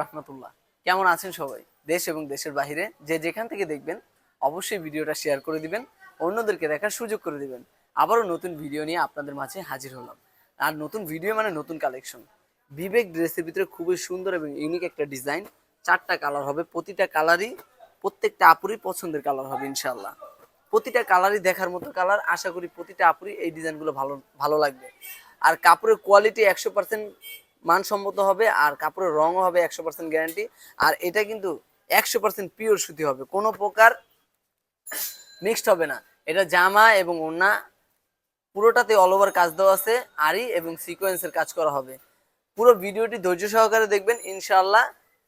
রহমতুল্লাহ। কেমন আছেন সবাই? দেশ এবং দেশের বাইরে যে যেখান থেকে দেখবেন, অবশ্যই ভিডিওটা শেয়ার করে দিবেন, অন্যদেরকে দেখার সুযোগ করে দিবেন। আবারও নতুন ভিডিও নিয়ে আপনাদের মাঝে হাজির হলাম। আর নতুন ভিডিও মানে নতুন কালেকশন বিবেক ড্রেসের ভিতরে খুবই সুন্দর এবং ইউনিক একটা ডিজাইন চারটা কালার হবে, প্রতিটা কালারই প্রত্যেকটা আপুরই পছন্দের কালার হবে ইনশাল্লাহ প্রতিটা কালারই দেখার মতো কালার আশা করি প্রতিটা আপুরই এই ডিজাইনগুলো ভালো ভালো লাগবে। আর কাপড়ের কোয়ালিটি একশো মানসম্মত হবে আর কাপড়ের রঙও হবে একশো পার্সেন্ট গ্যারান্টি আর এটা কিন্তু একশো পার্সেন্ট পিওর সুতি হবে। কোনো প্রকার মিক্সড হবে না। এটা জামা এবং ওড়না পুরোটাতে অল ওভার কাজ দেওয়া আছে আরি এবং সিকোয়েন্সের কাজ করা হবে। পুরো ভিডিওটি ধৈর্য সহকারে দেখবেন ইনশাল্লাহ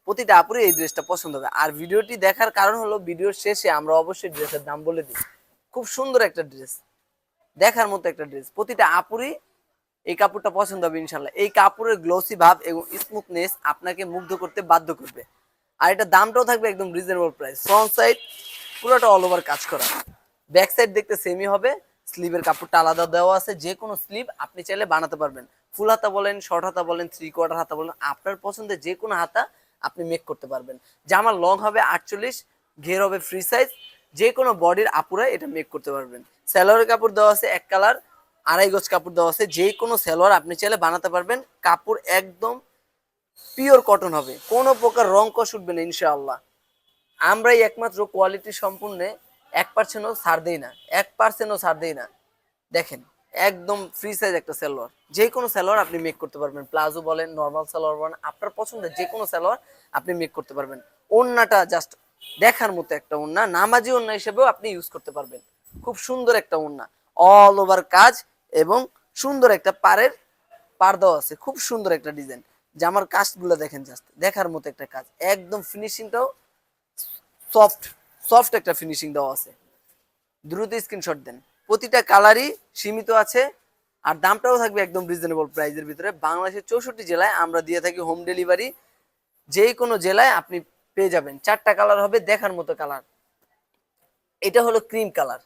প্রতিটা আপুরই এই ড্রেসটা পছন্দ হবে। আর ভিডিওটি দেখার কারণ হলো, ভিডিওর শেষে আমরা অবশ্যই ড্রেসের দাম বলে দিই। খুব সুন্দর একটা ড্রেস দেখার মতো একটা ড্রেস প্রতিটা আপুরই এই কাপড়টা পছন্দ হবে ইনশাল্লাহ এই কাপড়ের গ্লোসি ভাব এবং স্মুথনেস আপনাকে মুগ্ধ করতে বাধ্য করবে। আর এটা দামটাও থাকবে একদম রিজনেবল প্রাইস ফ্রন্ট সাইড পুরোটা অল ওভার কাজ করা। ব্যাক সাইড দেখতে সেমই হবে। স্লিভের কাপড়টা আলাদা দেওয়া আছে। যে কোনো স্লিভ আপনি চাইলে বানাতে পারবেন। ফুল হাতা বলেন শর্ট হাতা বলেন থ্রি কোয়ার্টার হাতা বলেন, আপনার পছন্দের যে কোনো হাতা আপনি মেক করতে পারবেন। জামার লং হবে আটচল্লিশ, ঘের হবে ফ্রি সাইজ যে কোনো বডির আপুরা এটা মেক করতে পারবেন। স্যালোয়ারের কাপড় দেওয়া আছে এক কালার আড়াই গজ কাপড় দেওয়া আছে। যে কোনো সালোয়ার আপনি চাইলে বানাতে পারবেন। কাপড় একদম পিওর কটন হবে। কোনো প্রকার রং কষ উঠবে না, ইনশাআল্লাহ। আমরাই একমাত্র কোয়ালিটি সম্পূর্ণে এক পার্সেন্টও ছাড় দেই না। এক পার্সেন্টও ছাড় দেই না। দেখেন, একদম ফ্রি সাইজ একটা সালোয়ার। যে কোনো সালোয়ার আপনি মেক করতে পারবেন। প্লাজো বলেন নর্মাল সালোয়ার বলেন, আপনার পছন্দের যে কোনো সালোয়ার আপনি মেক করতে পারবেন। ওন্নাটা জাস্ট দেখার মতো একটা ওন্না। নামাজি ওন্না হিসেবেও আপনি ইউজ করতে পারবেন। খুব সুন্দর একটা ওন্না। অল ওভার কাজ এবং সুন্দর একটা পাড়ের পার দেওয়া আছে। খুব সুন্দর একটা ডিজাইন জামার কাজগুলো দেখেন জাস্ট দেখার মতো একটা কাজ। একদম ফিনিশিংটাও সফট সফট একটা ফিনিশিং দেওয়া আছে। দ্রুত স্ক্রিনশট দেন। প্রতিটা কালারই সীমিত আছে আর দামটাও থাকবে একদম রিজনেবল প্রাইসের ভিতরে। বাংলাদেশের চৌষট্টি জেলায় আমরা দিয়ে থাকি হোম ডেলিভারি যেই কোনো জেলায় আপনি পেয়ে যাবেন। চারটা কালার হবে দেখার মতো কালার এটা হলো ক্রিম কালার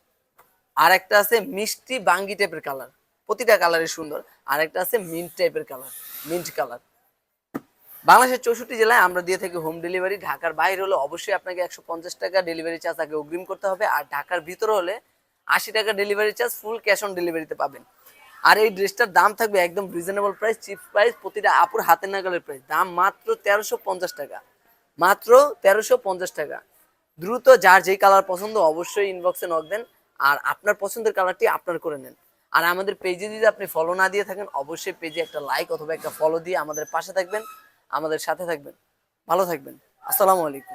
আর একটা আছে মিষ্টি বাঙ্গি টাইপের কালার প্রতিটা কালারই সুন্দর। আর একটা আছে মিন্ট টাইপের কালার মিন্ট কালার বাংলাদেশের চৌষট্টি জেলায় আমরা দিয়ে থাকি হোম ডেলিভারি ঢাকার বাইরে হলে অবশ্যই আপনাকে একশো পঞ্চাশ টাকা ডেলিভারি চার্জ আগে অগ্রিম করতে হবে। আর ঢাকার ভিতরে হলে আশি টাকা delivery charge full cash on ডেলিভারিতে পাবেন। আর এই ড্রেসটার দাম থাকবে একদম রিজনেবল প্রাইস চিপ প্রাইস প্রতিটা আপুর হাতের নাগালের প্রাইস দাম মাত্র তেরোশো পঞ্চাশ টাকা। মাত্র তেরোশো পঞ্চাশ টাকা। দ্রুত যার যেই কালার পছন্দ অবশ্যই ইনবক্সে নক দেন। আর আপনার পছন্দের কালারটি আপনার করে নেন। আর আমাদের পেজে যদি আপনি ফলো না দিয়ে থাকেন, অবশ্যই পেজে একটা লাইক অথবা একটা ফলো দিয়ে আমাদের পাশে থাকবেন, আমাদের সাথে থাকবেন। ভালো থাকবেন। আসসালামু আলাইকুম।